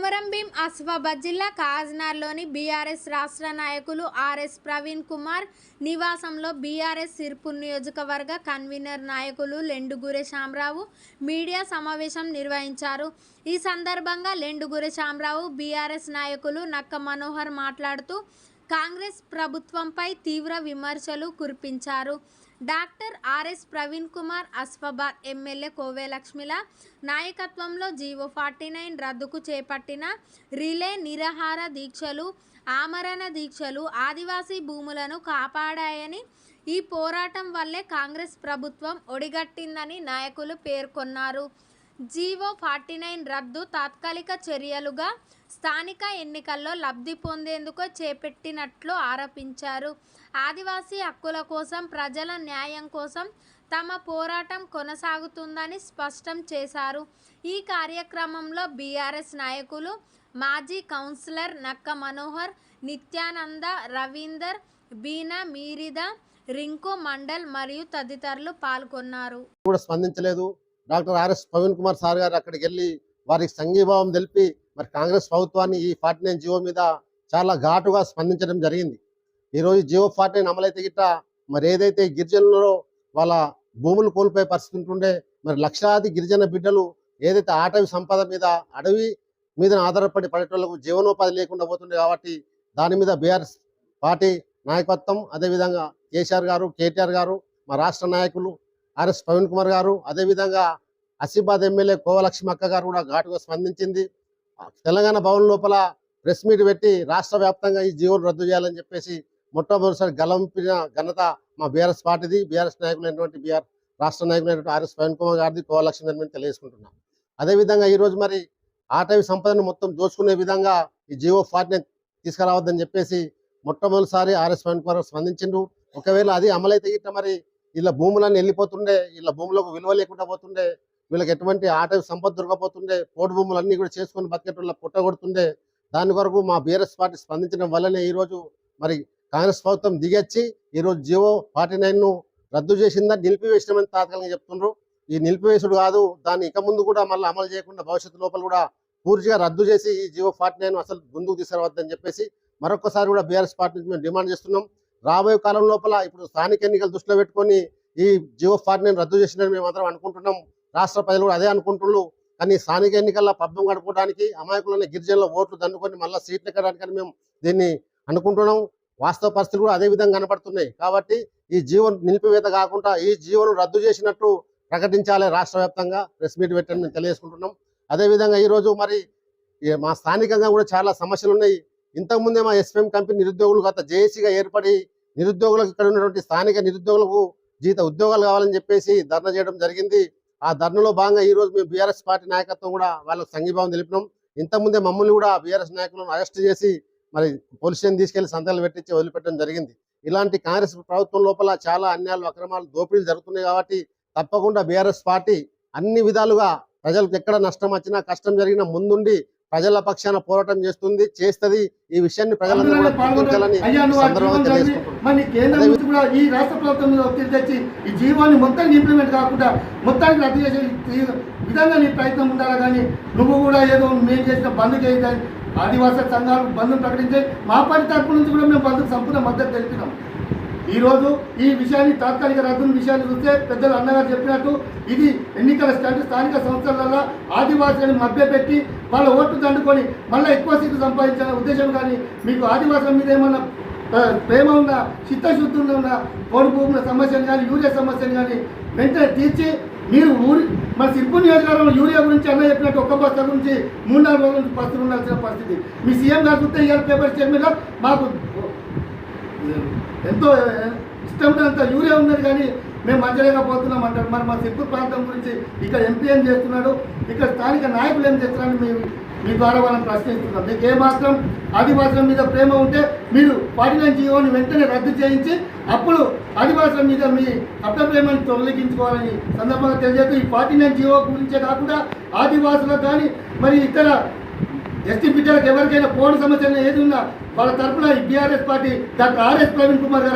కొమరం భీం ఆసిఫాబాద్ జిల్లా కాజ్నార్లోని బీఆర్ఎస్ రాష్ట్ర నాయకులు ఆర్ఎస్ ప్రవీణ్ కుమార్ నివాసంలో బీఆర్ఎస్ సిర్పూర్ నియోజకవర్గ కన్వీనర్ నాయకులు లెండుగురె శామరావు మీడియా సమావేశం నిర్వహించారు. ఈ సందర్భంగా లెండుగురె శామరావు బీఆర్ఎస్ నాయకులు నక్క మనోహర్ మాట్లాడుతూ కాంగ్రెస్ ప్రభుత్వంపై తీవ్ర విమర్శలు కురిపించారు. Doctor R S Praveen Kumar Asifabad MLA Kova లక్ష్మిల నాయకత్వంలో జీవో ఫార్టీ నైన్ రద్దుకు చేపట్టిన రిలే నిరాహార దీక్షలు ఆమరణ దీక్షలు ఆదివాసీ భూములను కాపాడాయని ఈ పోరాటం వల్లే కాంగ్రెస్ ప్రభుత్వం ఒడిగట్టిందని నాయకులు పేర్కొన్నారు. జీవో ఫార్టీ నైన్ రద్దు తాత్కాలిక చర్యలుగా స్థానిక ఎన్నికల్లో లబ్ధి పొందేందుకు చేపట్టినట్లు ఆరోపించారు. ఆదివాసీ హక్కుల కోసం ప్రజల న్యాయం కోసం తమ పోరాటం కొనసాగుతుందని స్పష్టం చేశారు. ఈ కార్యక్రమంలో బీఆర్ఎస్ నాయకులు మాజీ కౌన్సిలర్ నక్క మనోహర్ నిత్యానంద రవీందర్ బీనా మీరిద రింకు మండల్ మరియు తదితరులు పాల్గొన్నారు. కూడా స్పందించలేదు. Doctor R S Praveen Kumar sir గారు అక్కడికి వెళ్ళి వారికి సంఘీభావం తెలిపి మరి కాంగ్రెస్ ప్రభుత్వాన్ని ఈ ఫార్టీ నైన్ జియో మీద చాలా ఘాటుగా స్పందించడం జరిగింది. ఈరోజు జియో ఫార్టీ నైన్ అమలైతే గిట్ట మరి ఏదైతే గిరిజనులలో వాళ్ళ భూములు కోల్పోయే పరిస్థితి ఉంటుండే మరి లక్షలాది గిరిజన బిడ్డలు ఏదైతే ఆటవి సంపద మీద అడవి మీద ఆధారపడి పడేటోళ్ళకు జీవనోపాధి లేకుండా పోతుండే కాబట్టి దాని మీద బీఆర్ఎస్ పార్టీ నాయకత్వం అదేవిధంగా కేసీఆర్ గారు కేటీఆర్ గారు మా రాష్ట్ర నాయకులు ఆర్ఎస్ ప్రవీణ్ కుమార్ గారు అదేవిధంగా అసిబాద్ ఎమ్మెల్యే కోవలక్ష్మి అక్క గారు కూడా ఘాటుగా స్పందించింది. తెలంగాణ భవన్ లోపల ప్రెస్ మీట్ పెట్టి రాష్ట్ర వ్యాప్తంగా ఈ జీవోను రద్దు చేయాలని చెప్పేసి మొట్టమొదటిసారి గలంపిన ఘనత మా బీఆర్ఎస్ పార్టీది. బీఆర్ఎస్ నాయకులైనటువంటి బీఆర్ రాష్ట్ర నాయకులైనటువంటి ఆర్ఎస్ ప్రవీణ్ కుమార్ గారిది కోవలక్ష్మి గారిని మేము తెలియజేసుకుంటున్నాం. అదేవిధంగా ఈరోజు మరి ఆటవి సంపదను మొత్తం దోచుకునే విధంగా ఈ జీవో ఫార్టీని తీసుకురావద్దని చెప్పేసి మొట్టమొదటిసారి ఆర్ఎస్ ప్రవీణ్ కుమార్ స్పందించిండు ఒకవేళ అది అమలైతే గిట్ట మరి వీళ్ళ భూములన్నీ వెళ్ళిపోతుండే వీళ్ళ భూములకు విలువ లేకుండా పోతుండే వీళ్ళకి ఎటువంటి ఆట సంపద దొరకపోతుండే పోటు భూములన్నీ కూడా చేసుకొని బతికేటోళ్ళ పుట్టగొడుతుండే దాని వరకు మా బీఆర్ఎస్ పార్టీ స్పందించడం వల్లనే ఈరోజు మరి కాంగ్రెస్ ప్రభుత్వం దిగొచ్చి ఈరోజు జియో ఫార్టీ నైన్ను రద్దు చేసిందా నిలిపివేసినామని తాత్కాలికంగా చెప్తుండ్రు. ఈ నిలిపివేసుడు కాదు దాన్ని ఇక ముందు కూడా మళ్ళీ అమలు చేయకుండా భవిష్యత్తు లోపల కూడా పూర్తిగా రద్దు చేసి ఈ జియో ఫార్టీ నైన్ అసలు ముందుకు తీసుకురావద్దని చెప్పేసి మరొకసారి కూడా బీఆర్ఎస్ పార్టీ నుంచి మేము డిమాండ్ చేస్తున్నాం. రాబోయే కాలం లోపల ఇప్పుడు స్థానిక ఎన్నికలు దృష్టిలో పెట్టుకొని ఈ జియో ఫార్టీ రద్దు చేసిందని మేము అందరం అనుకుంటున్నాం. రాష్ట్ర ప్రజలు కూడా అదే అనుకుంటున్నారు. కానీ స్థానిక ఎన్నికల్లో పబ్బం గడుపుకోవడానికి అమాయకులైన గిరిజనుల ఓట్లు దండుకొని మళ్ళీ సీట్లు ఎక్కడానికని మేము దీన్ని అనుకుంటున్నాం. వాస్తవ పరిస్థితులు కూడా అదే విధంగా కనబడుతున్నాయి కాబట్టి ఈ జీవన్ నిలిపివేత కాకుండా ఈ జీవను రద్దు చేసినట్టు ప్రకటించాలి రాష్ట్ర వ్యాప్తంగా. ప్రెస్ మీట్ పెట్టని మేము తెలియజేసుకుంటున్నాం. అదేవిధంగా ఈరోజు మరి మా స్థానికంగా కూడా చాలా సమస్యలు ఉన్నాయి. ఇంతకుముందే మా ఎస్ఎం కంపెనీ నిరుద్యోగులు గత జేఏసీగా ఏర్పడి నిరుద్యోగులకు ఇక్కడ ఉన్నటువంటి స్థానిక నిరుద్యోగులకు జీత ఉద్యోగాలు కావాలని చెప్పేసి ధర్నా చేయడం జరిగింది. ఆ ధర్నలో భాగంగా ఈ రోజు మేము బీఆర్ఎస్ పార్టీ నాయకత్వం కూడా వాళ్ళకు సంఘీభావం తెలిపినాం. ఇంతకుముందే మమ్మల్ని కూడా బీఆర్ఎస్ నాయకులను అరెస్ట్ చేసి మరి పోలీస్ స్టేషన్ తీసుకెళ్ళి సంతకాలు పెట్టించి వదిలిపెట్టడం జరిగింది. ఇలాంటి కాంగ్రెస్ ప్రభుత్వం లోపల చాలా అన్యాయాలు అక్రమాలు దోపిడీలు జరుగుతున్నాయి కాబట్టి తప్పకుండా బీఆర్ఎస్ పార్టీ అన్ని విధాలుగా ప్రజలకు ఎక్కడ నష్టం వచ్చినా కష్టం జరిగినా ముందుండి ప్రజల పక్షాన పోరాటం చేస్తుంది చేస్తది. ఈ విషయాన్ని ప్రజలందరూ కూడా ఈ సందర్భంగా తెలియజేసుకుంటున్నాను. కూడా రాష్ట్ర ప్రభుత్వం తెచ్చి ఈ జీవాన్ని మొత్తానికి ఇంప్లిమెంట్ కాకుండా మొత్తానికి రద్దు చేసే విధంగా నీ ప్రయత్నం ఉండాలి కానీ నువ్వు కూడా ఏదో మేము చేసిన బంద్ చేయాలి ఆదివాసీ సంఘాలు బంద్ ప్రకటించాయి మా పార్టీ తరపు నుంచి కూడా మేము బంద్కు సంపూర్ణ మద్దతు తెలిపినాం. ఈరోజు ఈ విషయాన్ని తాత్కాలిక రద్దు విషయాన్ని చూస్తే పెద్దలు అన్నగారు చెప్పినట్టు ఇది ఎన్నికల స్టాండ్ స్థానిక సంస్థలలో ఆదివాసులను మభ్యపెట్టి వాళ్ళ ఓట్లు దండుకొని మళ్ళీ ఎక్కువ సీట్లు సంపాదించాలనే ఉద్దేశం కానీ మీకు ఆదివాసుల మీద ఏమన్నా ప్రేమ ఉన్న చిత్తశుద్ధులు ఉన్న కోడి భూముల సమస్యలు కానీ యూరియా సమస్యలు కానీ వెంటనే తీర్చి మీరు ఊరి మన సిర్పూర్ నియోజకవర్గంలో యూరియా గురించి అన్న చెప్పినట్టు ఒక్క బస్తా గురించి మూడు నాలుగు రోజుల నుంచి బస్సులు ఉండాల్సిన పరిస్థితి. మీ సీఎం గారు చూస్తే ఇవాళ పేపర్ స్టేట్మెంట్లో మాకు ఎంతో ఇష్టంతో అంత యూరియా ఉన్నది కానీ మేము మంచలేకపోతున్నాం అంటారు. మరి మా సిర్పూర్ ప్రాంతం గురించి ఇక్కడ ఎంపీ ఏం చేస్తున్నాడు? ఇక్కడ స్థానిక నాయకులు ఏం చేస్తున్నారని మేము మీ ద్వారా వాళ్ళని ప్రశ్నిస్తున్నాం. మీకు ఏమాత్రం ఆదివాసుల మీద ప్రేమ ఉంటే మీరు పార్టీ నుంచి జీవోని వెంటనే రద్దు చేయించి అప్పుడు ఆదివాసుల మీద మీ అప్ట ప్రేమని తొలగించుకోవాలని సందర్భంగా తెలియజేస్తూ ఈ పార్టీ నుంచి జీవో గురించే కాకుండా ఆదివాసులకు కానీ మరి ఇతర ఎస్టీ బిడ్డలకు ఎవరికైనా పోటీ సమస్యలు ఏది ఉన్నా వాళ్ళ తరఫున BRS party doctor R S Praveen Kumar గారు